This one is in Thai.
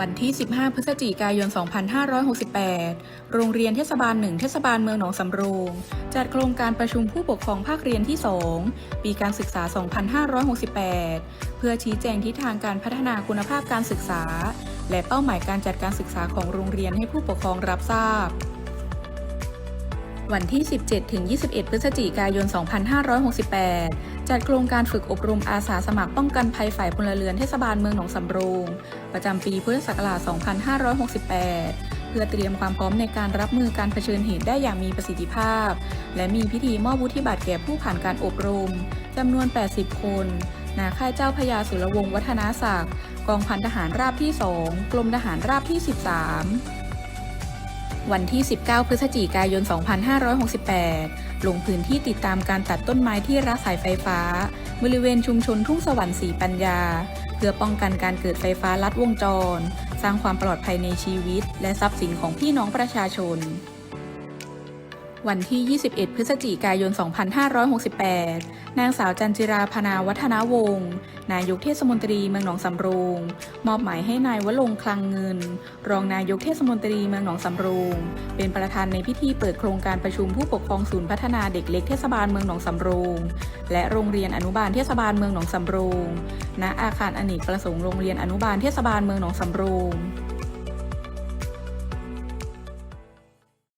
วันที่ 15 พฤศจิกายน 2568 โรงเรียนเทศบาล1เทศบาลเมืองหนองสำโรง จัดโครงการประชุมผู้ปกครองภาคเรียนที่ 2 ปีการศึกษา 2568 เพื่อชี้แจงทิศทางการพัฒนาคุณภาพการศึกษา และเป้าหมายการจัดการศึกษาของโรงเรียนให้ผู้ปกครองรับทราบ วันที่ 17ถึง21 พฤศจิกายน 2568 จัดโครงการฝึกอบรมอาสาสมัครป้องกันภัยฝ่ายพลเรือนเทศบาลเมืองหนองสำโรง ประจำปีพุทธศักราช 2568 เพื่อเตรียมความพร้อมในการรับมือการเผชิญเหตุได้อย่างมีประสิทธิภาพ และมีพิธีมอบวุฒิบัตรแก่ผู้ผ่านการอบรมจำนวน 80 คนณค่ายเจ้าพยาสุรวงศ์วัฒนาศักดิ์ กองพันทหารราบที่ 2 กรมทหารราบที่ 13 วันที่ 19 พฤศจิกายน 2568 ลงพื้นที่ติดตามการตัดต้นไม้ที่รักสายไฟฟ้า บริเวณชุมชนทุ่งสวรรค์สีปัญญา เพื่อป้องกันการเกิดไฟฟ้าลัดวงจร สร้างความปลอดภัยในชีวิต และทรัพย์สินของพี่น้องประชาชน วันที่ 21 พฤศจิกายน 2568 นางสาวจันจิราพนาวัฒนาวงศ์นายกเทศมนตรีเมืองหนองสำโรง มอบหมายให้นายวลงค์คลังเงิน รองนายกเทศมนตรีเมืองหนองสำโรง เป็นประธานในพิธีเปิดโครงการประชุมผู้ปกครองศูนย์พัฒนาเด็กเล็กเทศบาลเมืองหนองสำโรง และโรงเรียนอนุบาลเทศบาลเมืองหนองสำโรง ณ อาคารอเนกประสงค์โรงเรียนอนุบาลเทศบาลเมืองหนองสำโรง